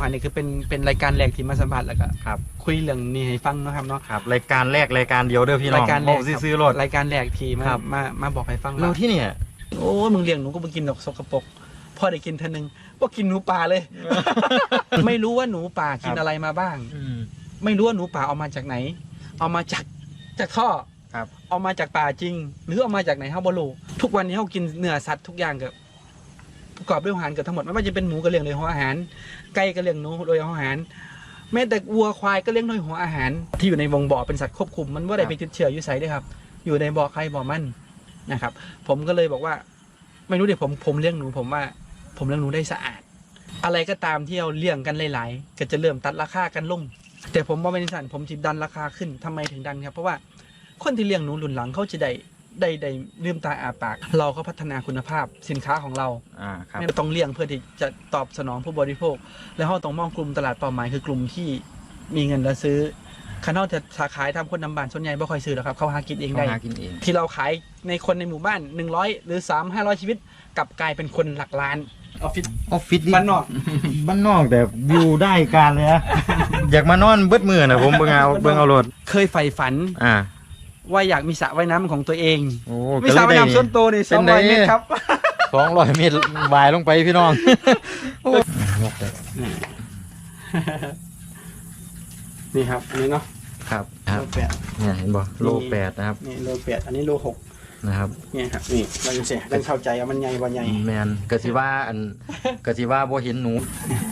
ะอันนี้คือเป็นเป็นรายการแรกที่มาสัมผัสแล้วก็ครับ คุยเรื่องนี้ให้ฟังเนาะครับเนาะครับรายการแรกรายการเดียวเด้อพี่น้องรายการแรโอ้กครับซื้อๆรถรายการแรกที่มาครับมามาบอกให้ฟังเราว่าที่เนี่ยโอ้ยมึงเลี้ยงหนูก็มากินดอกสกปรกพ่อได้กินเท่านึงว่ากินหนูป่าเลย ไม่รู้ว่าหนูป่ากินอะไรมาบ้างไม่รู้ว่าหนูป่าเอามาจากไหน เอามาจากจากท่อครับ เอามาจากป่าจริง หรือเอามาจากไหนเฮาบ่รู้ทุกวันนี้เฮากินเนื้อสัตว์ทุกอย่างกับ ประกอบด้วยอาหารเกือบทั้งหมดไม่ว่าจะเป็นหมูก็เลี้ยงโดยหัวอาหาร ไก่ก็เลี้ยงหนูโดยหัวอาหาร แม้แต่วัวควายก็เลี้ยงโดยหัวอาหาร ที่อยู่ในวงบ่อเป็นสัตว์ควบคุม มันว่าได้ไปติดเชื้ออยู่ไสด้วยครับ อยู่ในบ่อใครบ่อมันนะครับ ผมก็เลยบอกว่า ไม่รู้เดี๋ยวผมผมเลี้ยงหนูผมว่า ผมเลี้ยงหนูได้สะอาด อะไรก็ตามที่เราเลี้ยงกันหลาย ๆ ก็จะเริ่มตัดราคากันลงแต่ผมว่าเป็นสันผมจิดันราคาขึ้นทำไมถึงดันครับเพราะว่าคนที่เลี้ยงหนูหลุนหลังเขาจะได้ ได้ได้ลืมตาอาปาก เราก็พัฒนาคุณภาพสินค้าของเราอ่าครับ ไม่ต้องเลี้ยงเพื่อที่จะตอบสนองผู้บริโภค แล้วเราต้องมองกลุ่มตลาดเป้าหมายคือกลุ่มที่มีเงินแล้วซื้อคันเขาจะสาขายทำคนนำบานส่วนใหญ่ไม่ค่อยซื้อหรอกครับเขาหากินเองเขาได้ หากินเอง ที่เราขายในคนในหมู่บ้าน 100 หรือ 3 500 ชีวิตกลับกลายเป็นคนหลักล้านออฟฟิศ ออฟฟิศนี่บ้านนอก บ้านนอกแต่อยู่ได้การเลยนะ อยากมานอนเบิดมือนะผมเบิ่งเอาเบิ่งเอารถเคยใฝ่ฝัน อ่า ว่าอยากมีสระว่ายน้ำของตัวเอง โอ้มีสระว่ายน้ำส่วนตัวนี่สองร้อยเมตรครับ สองร้อยเมตรวายลงไปพี่น้องนี่ครับอันนี้เนาะครับครัโลบแปดเนี่ยเห็นบ่โลแปดนะครับนี่โลแปดอันนี้โลหกนะครับเนี่ยครับนี่เราจะเสียต้องเข้าใจว่ามันใหญ่บ่ใหญ่แมนกะสิว่าอันกะสิว่าบ่เห็นหนู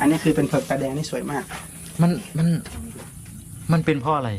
อันนี้คือเป็นเผือกตาแดงนี่สวยมาก มันมัน มันเป็นเพราะอะไร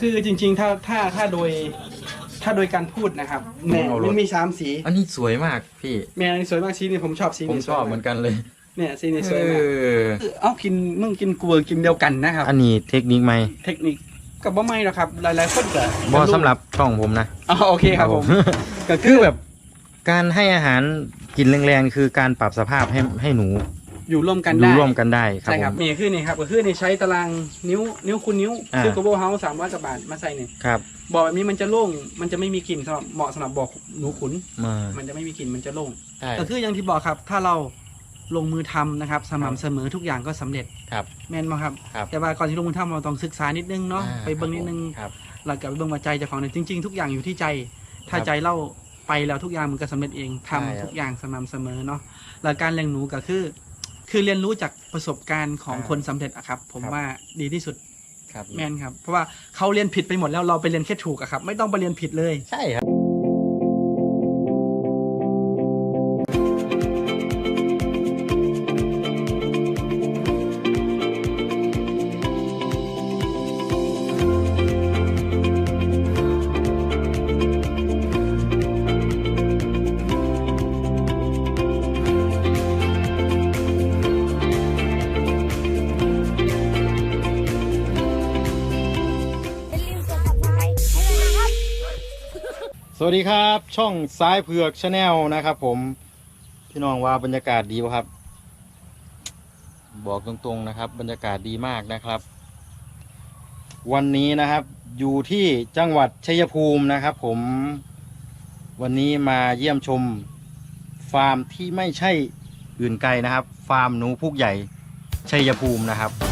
คือจริงๆ ถ้าถ้าถ้าโดย ถ้าโดยการพูดนะครับแม่เอารถ มันมีสามสีอันนี้สวยมากพี่แม่อันนี้สวยมากสีนี้ผมชอบสีผมนี้ชอบเหมือนกันเลยเนี่ยสีนี้สเอวยมากอเอ้ากินมึงกินกลัวกินเดียวกันนะครับ อันนี้เทคนิคไหมเทคนิคกับบ่ไม่หรอกครับ หลายๆคนก็บ่สำหรับช่องผมนะอ๋อโอเคครับผมก็คือแบบการให้อาหารกินแรงๆ คือการปรับสภาพให้ให้หนู อยู่ร่วมกันดูได้ร่วมกันได้ครับใช่ผครับมนี่คือนี่ครับก็คือนี่ใช้ตารางนิ้วนิ้วคูณนิ้วอ่า ซื้อโกโบเฮาสามร้อยกว่าบาทมาใส่เนี่ยครับบ่อแบบนี้มันจะโล่งมันจะไม่มีกลิ่นสำหรับเหมาะสำหรับบ่อหนูขุน มามันจะไม่มีกลิ่นมันจะโล่ง ใช่ก็คืออย่างที่บอกครับ ถ้าเราลงมือทำนะครับสม่ำเสมอทุกอย่างก็สำเร็จครับ แม่นไหมครับ ครับ แต่ว่าก่อนที่ลงมือทำเราต้องศึกษานิดนึงเนาะอ่าไปเบิ่งนิดนึงครับ หลักกับไปเบิ่งว่าใจเจ้าของเนี่ยจริง ๆ ทุกอย่างอยู่ที่ใจ ถ้าครับใจเราไปแล้วทุกอย่างมันก็สำเร็จเองทำใช่ครับ ทุกอย่างสม่ำเสมอเนาะหลักการเลี้ยงหนูก็คือ คือเรียนรู้จากประสบการณ์ของอ่าคนสำเร็จอะครับ ผมครับว่าดีที่สุดครับแม่นครับ เพราะว่าเขาเรียนผิดไปหมดแล้วเราไปเรียนแค่ถูกอะครับ ไม่ต้องไปเรียนผิดเลยใช่ครับ วัสดีครับ ช่องสายเผือกชาแนลนะครับ ผมพี่น้องว่าบรรยากาศดีป่ะครับ บอกตรงๆนะครับ บรรยากาศดีมากนะครับ วันนี้นะครับ อยู่ที่จังหวัดชัยภูมินะครับ ผมวันนี้มาเยี่ยมชมฟาร์มที่ไม่ใช่อื่นไกลนะครับ ฟาร์มหนูพุกใหญ่ชัยภูมินะครับ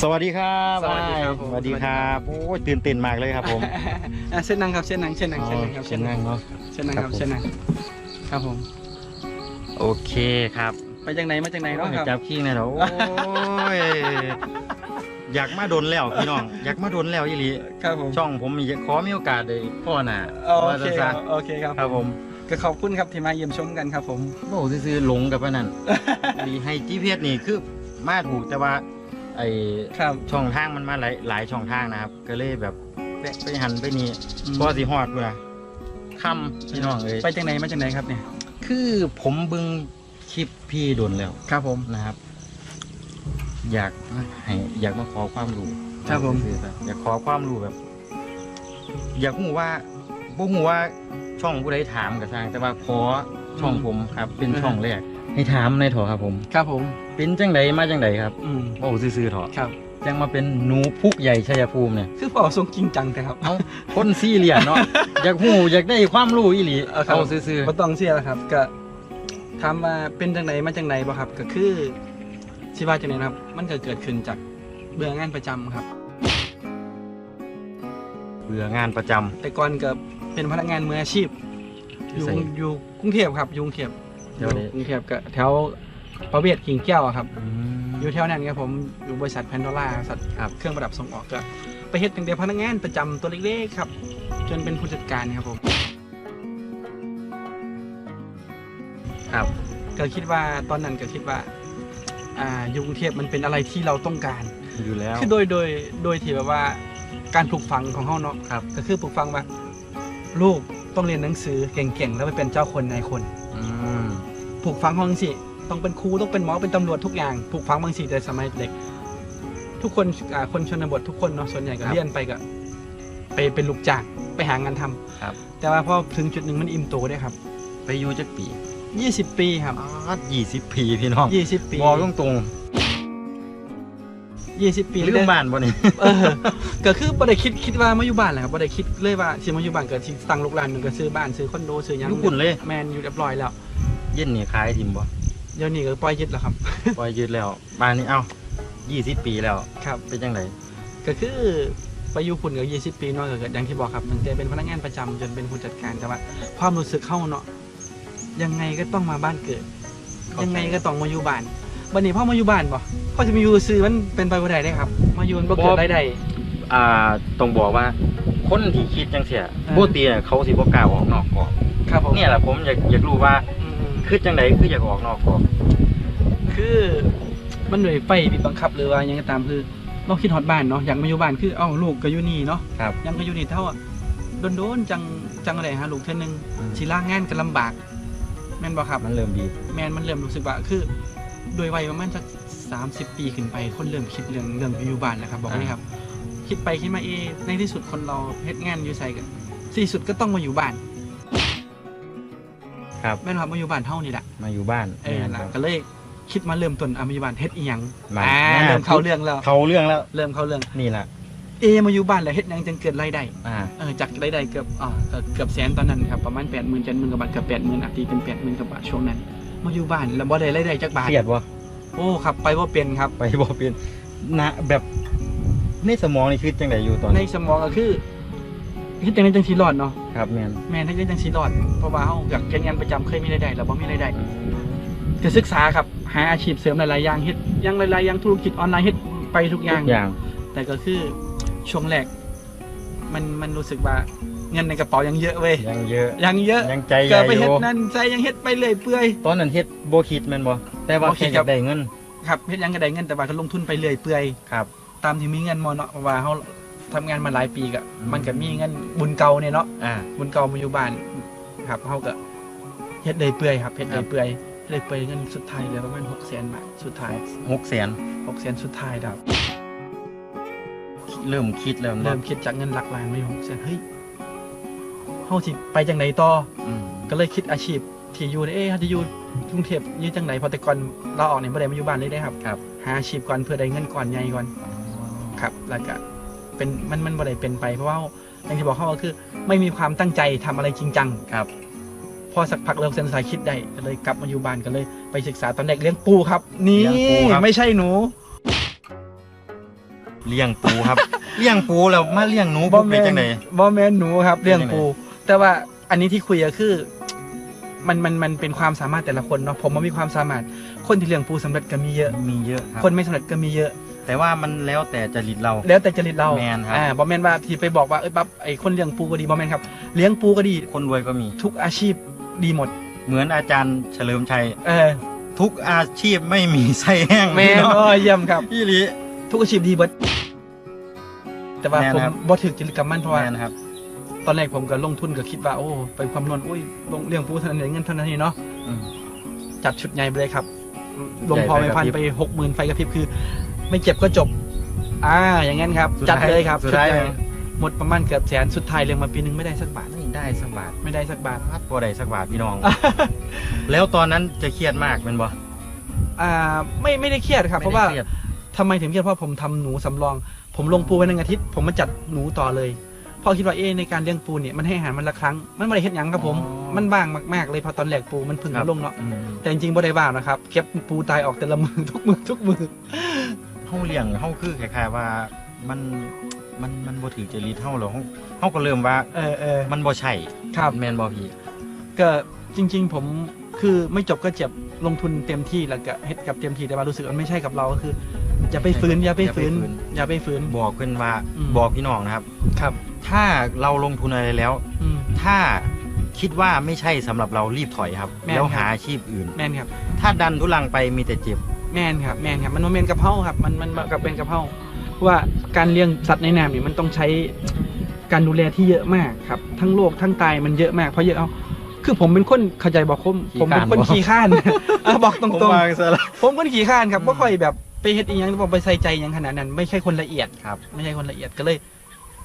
สวัสดีครับสวัสดีครับผม สวัสดีครับโอ้ยตื่นเต้นมากเลยครับผมอะเช่นนั่งครับเช่นนั่งเช่นนั่งเช่นนั่งครับเช่นนั่งเนาะเช่นนั่งครับครับผมเช่นนั่งครับผม โอเคครับไปจากไหนมาจากไหนเนาะครับ จับขี้เลยเหรอโอ้ยอยากมาโดนแล้วพี่น้อง อยากมาโดนแล้วยี่หลีครับผมช่องผมมีขอมีโอกาสเลยพ่อหน่ะโอว่าเคจะคซะรับโอเคครับครับผมก็ขอบคุณครับที่มาเยี่ยมชมกันครับผม โอ้ซื้อๆหลงกับอันนั่นดีให้จีพีเอสนี่คือมาถูกแต่ว่า ไอครับ ช่องทางมันมาหลายหลายช่องทางนะครับ ก็เลยแบบแวะไปหันไปนี่อืม พอสิฮอดพุ่นน่ะค่ำพี่น้องเอ้ยไปจากไหนมาจากไหนครับเนี่ยคือผมเบิ่งคลิปพี่โดนแล้วครับผม นะครับ อยากมาให้อยากมาขอความรู้ครับผม อๆอยากขอความรู้แบบ อยากรู้ว่าบ่รู้ว่าช่องผู้ใดถามกับทาง แต่ว่าขอช่องผมครับ เป็นช่องแรก ให้ถามในอยเถอะครับผม ครับผม เป็นจังไดมาจังไดครับอืมโอ้ซื่อๆเถอะครับ จังมาเป็นหนูพุกใหญ่ชัยภูมิเนี่ยคือพอทรงจริงจังแต่ครับ เอาคนซีเรียสเนาะ อยากหูอยากได้ความรู้อีหลีเอาครับ เอาซื่อบ่ต้องเสียแล้วครับ ก็ถามว่าเป็นจังไหนมาจังไหนบ่ครับ ก็คือสิว่าจังไหนนะครับ มันก็เกิดขึ้นจากเบื่องานประจำครับ ๆเบื่องานประจำ แต่ก่อนก็เป็นพนักงานมืออาชีพ อยู่ใส่ อยู่กรุงเทพครับอยู่กรุงเทพ แถวไหนอยู่กรุงเทพก็แถวประเวศกิ่งแก้วอะครับอืมอยู่แถวนั้นครับผมอยู่บริษัทแพนโดล่าสัตว์ครับเครื่องประดับส่งออกก็ไปเฮ็ดตั้งแต่พนักงานประจำตัวเล็กๆครับ จนเป็นผู้จัดการครับผมครับก็คิดว่าตอนนั้นก็คิดว่าอ่าอยู่กรุงเทพมันเป็นอะไรที่เราต้องการ อยู่แล้ว คือโดยโดยโดยที่แบบว่าการปลูกฝังของเฮาเนาะครับ ก็คือปลูกฝังว่าลูกต้องเรียนหนังสือเก่งๆแล้วไปเป็นเจ้าคนนายคน อืม ปลูกฝังบางสิต้องเป็นครูต้องเป็นหมอเป็นตำรวจทุกอย่างปลูกฝังบางสิแต่สมัยเด็ก ทุกคนอ่าคนชนบททุกคนเนาะส่วนใหญ่ก็เรียนไปก็ไปเป็นลูกจ้างไปหางานทำครับ แต่ว่าพอถึงจุดหนึ่งมันอิ่มโตได้ครับไปอยู่จักปี20 ปีครับยี่สิบปีพี่น้อง20 ปี บอกตรง20 ปีๆลืมได้บ้านบ่นี่ เออก็คือบ่ได้คิดคิดว่ามาอยู่บ้านแหละครับบ่ได้คิดเลยว่าสิมาอยู่บ้านก็สิตั้งลูกหลานหนึงก็ซื้อบ้านซื้อคอนโดซื้อหยังอยู่คุณเลย แมนอยู่เรียบร้อยแล้ว เย็นนี่ขายทิมบ่เดี๋ยวนี้ก็ปล่อยยึดแล้วครับ ปล่อยยืดแล้วบ้านนี้เอ้ายี่สิบปีแล้วครับ เป็นจังไดก็คือไปอยู่คุณกับ20ปีเนาะก็เกิดอย่างที่บอกครับตั้งแต่เป็นพนักงานประจำจนเป็นผู้จัดการแต่ว่าความรู้สึกเข้าเนาะยังไงก็ต้องมาบ้านเกิด ยังไงก็ต้องมาอยู่บ้านวันนี้พ่อมาอยู่บ้านบ่พ่อจะมาอยู่ซื้อมันเป็นไปบ่ได้เด้ครับ มาอยู่มันบ่เกิดรายได้ อ่าต้องบอกว่า คนที่คิดจังเสียอ่าปกติเนี่ยเขาสิบ่กล้าออกนอกกรอบครับผมเนี่ยแหละผมอยากอยากรู้ว่า อืม คือจังไดคืออยากออกนอกกรอบคือมันหน่วยไฟบีบบังคับหรือว่าหยังก็ตามคือเราคิดฮอดบ้านเนาะอยากมาอยู่บ้านคือเอ้าลูกก็อยู่นี่เนาะครับ ยังก็อยู่นี่เท่าอะโดนๆจังจังอะไรฮะลูกเท่านึงอืมสิลางงานก็ลำบาก แม่นบ่ครับ มันเริ่มดี แม่นมันเริ่มรู้สึกว่าคือโดยวัยประมาณสัก30ปีขึ้นไป คนเริ่มคิดเรื่องเรื่องอยู่บ้านแล้วครับ บอกเลยครับ คิดไปคิดมาเอะในที่สุดคนเราเฮ็ดงานอยู่ใส่กันที่สุดก็ต้องมาอยู่บ้าน ครับ แม่นครับมาอยู่บ้านเท่านี่แหละมาอยู่บ้านเออแม่นล่ะครับก็เลยคิดมาเริ่มต้นเอามาอยู่บ้านเฮ็ดอีหยังมาอ่าแม่เริ่มเข้าเรื่องแล้วเขาเรื่องแล้วเริ่มเข้าเรื่องนี่แหละเอมาอยู่บ้านแล้วเฮ็ดหยังจึงเกิดรายได้อ่าเออจากรายได้เกือบอ่าเอ่อเกือบแสนตอนนั้นครับประมาณ8 0 0 0 0 7 0 0 0กว่าบาทเกือบ80,000อะตีเป็น80,000กว่าบาทช่วงนั้น มาอยู่บ้านแล้วบ่ได้รายได้จักบาทเครียดวะโอ้ครับไปบ่เป็นครับไปบ่เป็นนะแบบในสมองนี่คือจังไดอยู่ตอนในนี้สมองก็คือ เฮ็ดจังไดจังสิรอดเนาะครับแม่นแม่นเฮ็ดจังไดจังสิรอดเพราะว่าเฮาอยากเฮ็ดงานประจำเคยมีรายได้แล้วบ่มีรายได้ก็ศึกษาครับหาอาชีพเสริมหลายๆอย่างเฮ็ดอยังหลายๆอย่างธุรกิจออนไลน์เฮ็ดไปทุกอย่าง ทุกอย่างแต่ก็คือช่วงแรกมันมันรู้สึกว่าเงินในกระเป๋ายังเยอะเว้ยยังเยอะยังเยอะยังใจใหก็ญ่ไปอเฮ็ดยู่นั่นใจยังเฮ็ดไปเรื่อยเปื่อย ตอนนั้นเฮ็ดบ่คิดแม่นบ่แต่ว่าบ่คิแค่ดอครัยาบ กได้เงินครับเฮ็ดหยังก็ได้เงินแต่ว่าก็ลงทุนไปเรื่อยเปื่อย ครับ ตามที่มีเงินมาเนาะเพราะว่าเฮา ทำงานมาหลายปีก็อืมมันก็มีเงินบุญเก่าเนี่ยเนาะอ่าบุญเก่ามาอยู่บ้านครับเฮาก็เฮ็ดเรื่อยเปื่อยครับเฮ็ดเรื่อยเปื่อยเรื่อยเปื่อยเงินสุดท้ายเหลือประมาณ600,000บาทสุดท้าย600,000 600,000สุดท้ายครับเริ่มคิดแล้วเริ่เนาะมคิดจากเงินหลักล้านไม่600,000เฮ้ยเฮาสิไปจังไดต่ออืมก็เลยคิดอาชีพที่อยู่เอ๊ะเขาจะอยู่กรุงเทพอยืดจังไหนเพอแต่ก่อนเราออกเนี่ยไม่ได้มาอยู่บ้านเลยได้ครับครับ หาอาชีพก่อนเพื่อได้เงินก่อนใหญ่ก่อนครับแล้วก็ เป็นมันมันบ่ได้เป็นไปเพราะว่าอย่างที่บอกเขาก็คือ ไม่มีความตั้งใจทำอะไรจริงจังครับพอสักพักเริ่มเซนสายคิดได้ก็เลยกลับมาอยู่บ้านก็เลย ไปศึกษาตอนแรกเลี้ยงปูครับ นี่เลี้ยงปูครับไม่ใช่หนู เลี้ยงปูครับเลี้ยงปูแล้วมาเลี้ยงหนูบ่เป็นแม่จังไดบ่แม่นหนูครับเลี้ยงเป็นยังไงปู แต่ว่าอันนี้ที่คุยก็คือมันมันมันเป็นความสามารถแต่ละคนเนาะผมมันมีความสามารถคนที่เลี้ยงปูสำเร็จก็มีเยอะมีเยอะครับคนไม่สำเร็จก็มีเยอะ แต่ว่ามันแล้วแต่จริตเรา แล้วแต่จริตเราแม่นครับ อ่าบอแมนว่าที่ไปบอกว่าเอ้ยปั๊บไอ้คนเลี้ยงปูก็ดีบอแมนครับเลี้ยงปูก็ดีคนรวยก็มี ทุกอาชีพดีหมด เหมือนอาจารย์เฉลิมชัย เออทุกอาชีพไม่มีไส้แห้งแม่นพี่น้องอ๋อเยี่ยมครับ พี่หลีทุกอาชีพดีเบิดแต่ว่าแม่นผมครับ บ่ถึกจริตกับมันเพราะว่าแม่นครับ ตอนแรกผมก็ลงทุนก็คิดว่าโอ้ไปความนวณอุ้ยลงเลี้ยงปูเท่านั้นเองเงินเท่านั้นนี่เนาะอืมจัดชุดใหญ่ไปเลยครับ ลงใหญ่พอไปไม่กระพันพริบไปหกหมื่นไฟกระพริบคือ ไม่เจ็บก็จบ อ่า อย่างงั้นครับสุดจัดท้ายเลยครับสุดท้ายชุใหญ่หมดประมาณเกือบแสนสุดท้ายเลี้ยงมาปีนึงไม่ได้สักบาท ไม่ได้สักบาท ไม่ได้สักบาทครับบ่ได้สักบาทพี่น้อง แล้วตอนนั้นจะเครียดมากเป็นบ่อ่า ไม่ไม่ได้เครียดครับ เพราะว่าไม่ได้คยดทำไมถึงเครียดเพราะผมทำหนูสำรอง ผมลงปูไว้หนึ่งอาทิตย์ ผมมาจัดหนูต่อเลยเพอคิดว่าเอ๊ะในการเลี้ยงปูเนี่ยมันให้อาหารมันละครั้ง มันไม่ได้เห็ดหยังครับผม มันบ้างมากๆเลยพอตอนแรกปูมันเพึ่งครัมาบลงเนาะอืมแต่จริงๆบ่ได้บ้างนะครับเก็บปูตายออกแต่ละมือทุกมือทุกมือ เฮาเลี้ยงเฮาคือคล้ายๆว่ามันมันมันบ่ถือจริตเฮาแล้วเฮาเฮาก็เริ่มว่าเออเออมันบ่ใช่ครับแม่นบ่พี่ก็จริง ๆ ผมคือไม่จบก็เจ็บลงทุนเต็มที่แล้วก็เฮ็ดกับเต็มที่แต่ว่ารู้สึกมันไม่ใช่กับเราก็คืออย่าไปฝืนอย่าไปฝืนอย่าไปฝืนบอกเพิ่นว่าอืมบอกพี่น้องนะครับ ครับ ถ้าเราลงทุนอะไรแล้วอืมถ้าคิดว่าไม่ใช่สำหรับเรารีบถอยครับแม่นแล้วครับหาอาชีพอื่นแม่นครับ ถ้าดันทุลังไปมีแต่เจ็บ แม่นครับแม่นครับมันโมเมนกับเฮาครับมันมันกับเป็นกับเฮาว่าการเลี้ยงสัตว์ในน้ำนี่มันต้องใช้การดูแลที่เยอะมากครับ ทั้งโรคทั้งตายมันเยอะมากเพราะเยอะเอาคือผมเป็นคนเข้าใจบอกผมผมเป็นคนขี้ข้านเออบอกตรงผมๆวางซะแล้วผมคนขี้ข้านครับอืมไม่ค่อยแบบไปเฮ็ดอีหยังบอกไปใส่ใจอหยังขนาดนั้น ไม่ใช่คนละเอียดครับ ไม่ใช่คนละเอียดก็เลย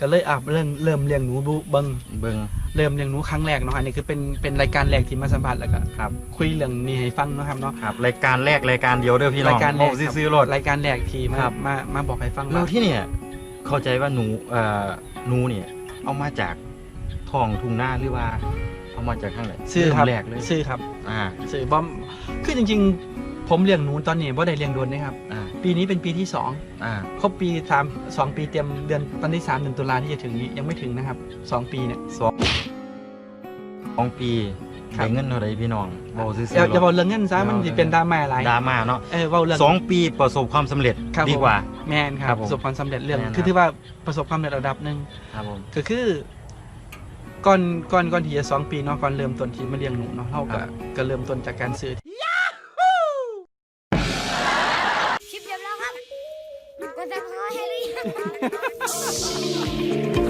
ก็เลยอะเริ่มเริ่มเลี้ยงหนูดูเบิงเบิ่งเริ่มเลี้ยงหนูครั้งแรกเนาะอันนี้คือเป็นเป็นรายการแรกที่มาสัมผัสแล้วก็ครับคุยเรื่องนี้ให้ฟังเนาะครับเนาะครับรายการแรกรายการเดียวเด้อพี่น้องรายการแรกเว้ซื้อๆรถรายการแรกที่มาครับมามาบอกให้ฟังแล้วว่าที่เนี่ยเข้าใจว่าหนูเอ่อหนูเนี่ยเอามาจากท้องทุ่งนาหรือว่าเอามาจากข้างไหนซื้อครับเมแรกเลยซื้อครับอ่าซื้อบอมคือจริง ๆ ผมเลี้ยงหนูตอนนี้ว่าได้เลี้ยงโดนนะครับอ่า ปีนี้เป็นปีที่สองอ่า ครบปีสามสองปีเตรียมเดือนวันที่สามเดือนตุลาที่จะถึงนี้ยังไม่ถึงนะครับสองปีเนี่ย สองสองปีครับได้เงินเท่าไหรพี่น้องเบาซื้ออย่าอย่าบอกๆเรื่องเงินซะมันจะเป็นดราม่าอะไรดราม่าเนาะเออเว่าเรื่อง สองปีประสบความสำเร็จครับดีกว่า แมนคครัรับบผมประสบความสำเร็จเรื่องแม่นครับ คือที่ว่าประสบความสำเร็จระดับหนึ่งครับผม ก็คือก่อนก่อนก่อนที่จะสองปีเนาะก่อนเริ่มต้นที่มาเลี้ยงหนูเนาะเราก็ครับ ก็เริ่มต้นจากการซื้อ Bye.